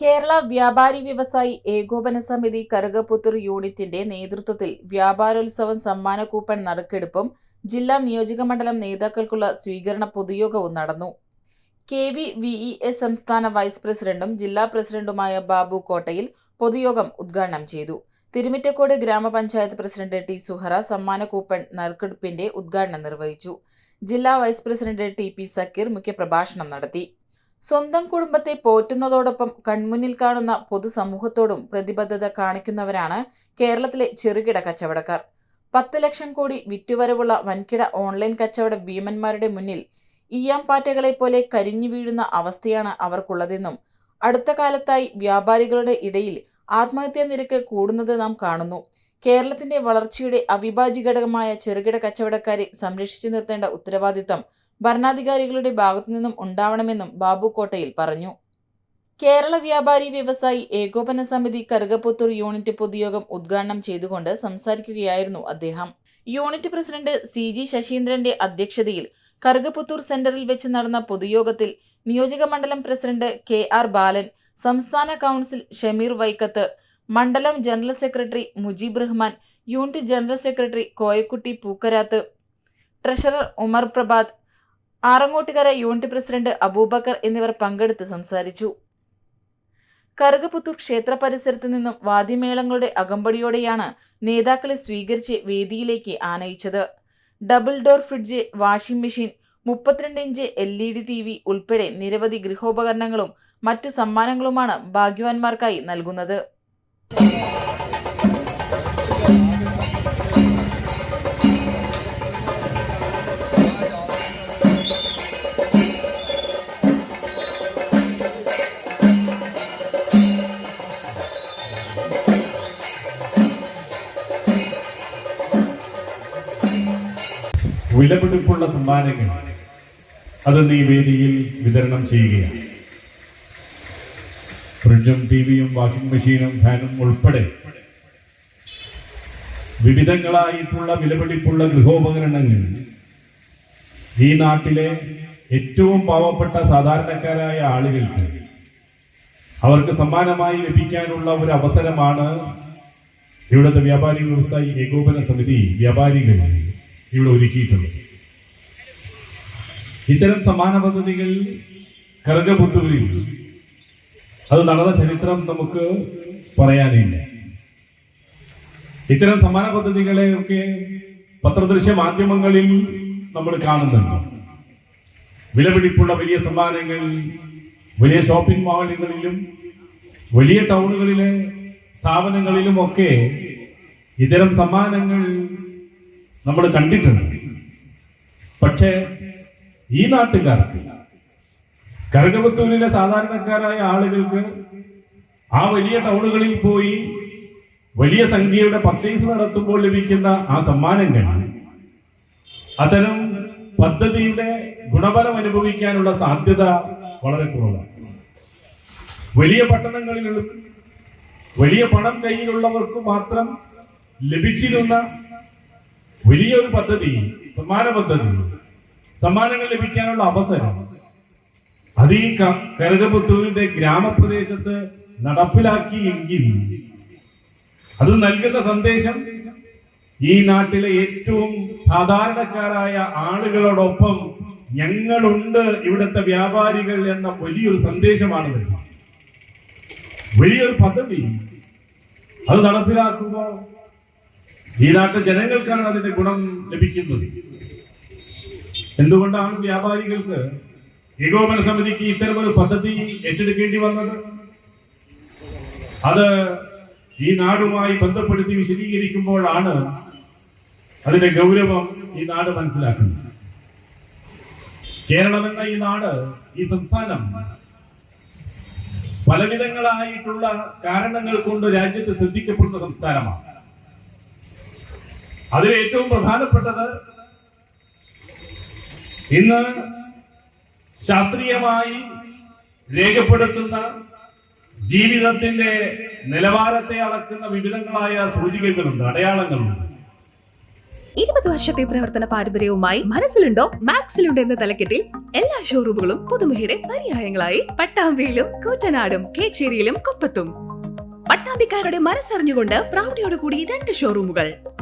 കേരള വ്യാപാരി വ്യവസായി ഏകോപന സമിതി കറുകപ്പുത്തൂർ യൂണിറ്റിന്റെ നേതൃത്വത്തിൽ വ്യാപാരോത്സവം സമ്മാന കൂപ്പൺ നറുക്കെടുപ്പും ജില്ലാ നിയോജകമണ്ഡലം നേതാക്കൾക്കുള്ള സ്വീകരണ പൊതുയോഗവും നടന്നു. K V V E S സംസ്ഥാന വൈസ് പ്രസിഡന്റും ജില്ലാ പ്രസിഡന്റുമായ ബാബു കോട്ടയിൽ പൊതുയോഗം ഉദ്ഘാടനം ചെയ്തു. തിരുമിറ്റക്കോട് ഗ്രാമപഞ്ചായത്ത് പ്രസിഡന്റ് ടി സുഹറ സമ്മാന കൂപ്പൺ നറുക്കെടുപ്പിന്റെ ഉദ്ഘാടനം നിർവഹിച്ചു. ജില്ലാ vice president T P Sakeer മുഖ്യപ്രഭാഷണം നടത്തി. സ്വന്തം കുടുംബത്തെ പോറ്റുന്നതോടൊപ്പം കൺമുന്നിൽ കാണുന്ന പൊതുസമൂഹത്തോടും പ്രതിബദ്ധത കാണിക്കുന്നവരാണ് കേരളത്തിലെ ചെറുകിട കച്ചവടക്കാർ. പത്ത് ലക്ഷം കോടി വിറ്റുവരവുള്ള വൻകിട ഓൺലൈൻ കച്ചവട ഭീമന്മാരുടെ മുന്നിൽ ഈയാംപാറ്റകളെ പോലെ കരിഞ്ഞു വീഴുന്ന അവസ്ഥയാണ് അവർക്കുള്ളതെന്നും അടുത്ത കാലത്തായി വ്യാപാരികളുടെ ഇടയിൽ ആത്മഹത്യാ നിരക്ക് കൂടുന്നത് നാം കാണുന്നു. കേരളത്തിന്റെ വളർച്ചയുടെ അവിഭാജ്യ ഘടകമായ ചെറുകിട കച്ചവടക്കാരെ സംരക്ഷിച്ചു നിർത്തേണ്ട ഉത്തരവാദിത്തം ഭരണാധികാരികളുടെ ഭാഗത്തുനിന്നും ഉണ്ടാവണമെന്നും ബാബു കോട്ടയിൽ പറഞ്ഞു. കേരള വ്യാപാരി വ്യവസായി ഏകോപന സമിതി കറുകപ്പുത്തൂർ യൂണിറ്റ് പൊതുയോഗം ഉദ്ഘാടനം ചെയ്തുകൊണ്ട് സംസാരിക്കുകയായിരുന്നു അദ്ദേഹം. യൂണിറ്റ് പ്രസിഡന്റ് സി ജി ശശീന്ദ്രന്റെ അധ്യക്ഷതയിൽ കറുകപ്പുത്തൂർ സെന്ററിൽ വെച്ച് നടന്ന പൊതുയോഗത്തിൽ നിയോജക മണ്ഡലം പ്രസിഡന്റ് കെ ആർ ബാലൻ സംസ്ഥാന കൗൺസിൽ ഷമീർ വൈക്കത്ത് മണ്ഡലം general secretary Mujeeb Rahman unit general secretary Koyakkutty Pookkarath treasurer Umar Prabhath Arangottukara unit president Aboobacker എന്നിവർ പങ്കെടുത്ത് സംസാരിച്ചു. കറുകപുത്തൂർ ക്ഷേത്ര പരിസരത്ത് നിന്നും വാദ്യമേളങ്ങളുടെ അകമ്പടിയോടെയാണ് നേതാക്കളെ സ്വീകരിച്ച് വേദിയിലേക്ക് ആനയിച്ചത്. Double door fridge washing machine മുപ്പത്തിരണ്ട് inch L E D T V ഉൾപ്പെടെ നിരവധി ഗൃഹോപകരണങ്ങളും മറ്റു സമ്മാനങ്ങളുമാണ് ഭാഗ്യവാന്മാർക്കായി നൽകുന്നത്. വിലപിടിപ്പുള്ള സമ്മാനങ്ങൾ അത് നീ വേദിയിൽ വിതരണം ചെയ്യുകയാണ്. ഫ്രിഡ്ജും ടി വിയും വാഷിംഗ് മെഷീനും ഫാനും ഉൾപ്പെടെ വിവിധങ്ങളായിട്ടുള്ള വിലപിടിപ്പുള്ള ഗൃഹോപകരണങ്ങൾ ഈ നാട്ടിലെ ഏറ്റവും പാവപ്പെട്ട സാധാരണക്കാരായ ആളുകൾക്ക് അവർക്ക് സമ്മാനമായി ലഭിക്കാനുള്ള ഒരു അവസരമാണ് ഇവിടുത്തെ വ്യാപാരി വ്യവസായി ഏകോപന സമിതി വ്യാപാരികൾ ഇവിടെ ഒരുക്കിയിട്ടുള്ളത് ഇത്തരം സമാന പദ്ധതികൾ കറുകപുത്തൂരിൽ അത് നടന്ന ചരിത്രം നമുക്ക് പറയാനില്ല. ഇത്തരം സമാന പദ്ധതികളെയൊക്കെ പത്രദൃശ്യ മാധ്യമങ്ങളിൽ നമ്മൾ കാണുന്നുണ്ട്. വിലപിടിപ്പുള്ള വലിയ സമ്മാനങ്ങൾ വലിയ ഷോപ്പിംഗ് മാളുകളിലും വലിയ ടൗണുകളിലെ സ്ഥാപനങ്ങളിലും ഒക്കെ ഇത്തരം സമ്മാനങ്ങൾ നമ്മൾ കണ്ടിട്ടുണ്ട്. പക്ഷേ ഈ നാട്ടുകാർക്ക് കരകപത്തൂരിലെ സാധാരണക്കാരായ ആളുകൾക്ക് ആ വലിയ ടൗണുകളിൽ പോയി വലിയ സംഖ്യയുടെ പർച്ചേസ് നടത്തുമ്പോൾ ലഭിക്കുന്ന ആ സമ്മാനങ്ങൾ അത്തരം പദ്ധതിയുടെ ഗുണഫലം അനുഭവിക്കാനുള്ള സാധ്യത വളരെ കുറവാണ്. വലിയ പട്ടണങ്ങളിലും വലിയ പണം കയ്യിലുള്ളവർക്ക് മാത്രം ലഭിച്ചിരുന്ന വലിയൊരു പദ്ധതി സമ്മാന പദ്ധതി സമ്മാനങ്ങൾ ലഭിക്കാനുള്ള അവസരം. അത് ഈ കരകപുത്തൂരിന്റെ ഗ്രാമപ്രദേശത്ത് നടപ്പിലാക്കി എങ്കിൽ അത് നൽകുന്ന സന്ദേശം ഈ നാട്ടിലെ ഏറ്റവും സാധാരണക്കാരായ ആളുകളോടൊപ്പം ഞങ്ങളുണ്ട് ഇവിടുത്തെ വ്യാപാരികൾ എന്ന വലിയൊരു സന്ദേശമാണ് വലിയൊരു പദ്ധതി. അത് നടപ്പിലാക്കുമ്പോൾ ഈ നാട്ടിലെ ജനങ്ങൾക്കാണ് അതിന്റെ ഗുണം ലഭിക്കുന്നത്. എന്തുകൊണ്ടാണ് വ്യാപാരികൾക്ക് ഏകോപന സമിതിക്ക് ഇത്തരമൊരു പദ്ധതി ഏറ്റെടുക്കേണ്ടി വന്നത്? അത് ഈ നാടുമായി ബന്ധപ്പെടുത്തി വിശദീകരിക്കുമ്പോഴാണ് അതിന്റെ ഗൗരവം ഈ നാട് മനസ്സിലാക്കുന്നത്. കേരളം എന്ന ഈ നാട് ഈ സംസ്ഥാനം പലവിധങ്ങളായിട്ടുള്ള കാരണങ്ങൾ കൊണ്ട് രാജ്യത്ത് ശ്രദ്ധിക്കപ്പെടുന്ന സംസ്ഥാനമാണ്. അതിൽ ഏറ്റവും പ്രധാനപ്പെട്ടത് ഇന്ന് ശാസ്ത്രീയമായി രേഖപ്പെടുത്തുന്ന ജീവിതത്തിന്റെ നിലവാരത്തെ അളക്കുന്ന വിവിധങ്ങളായ സൂചികകളുണ്ട് അടയാളങ്ങളുണ്ട്. ഇരുപത് വർഷത്തെ പ്രവർത്തന പാരമ്പര്യവുമായി മനസ്സിലുണ്ടോ? മാക്സിലുണ്ടോ എന്ന തലക്കെട്ടിൽ എല്ലാ ഷോറൂമുകളും പുതുമയുടെ പര്യായങ്ങളായി. പട്ടാമ്പിയിലും കൂറ്റനാടും കേച്ചേരിയിലും കൊപ്പത്തും. പട്ടാമ്പിക്കാരുടെ മനസ്സറിഞ്ഞുകൊണ്ട് പ്രൗഢിയോടുകൂടി രണ്ട് ഷോറൂമുകൾ.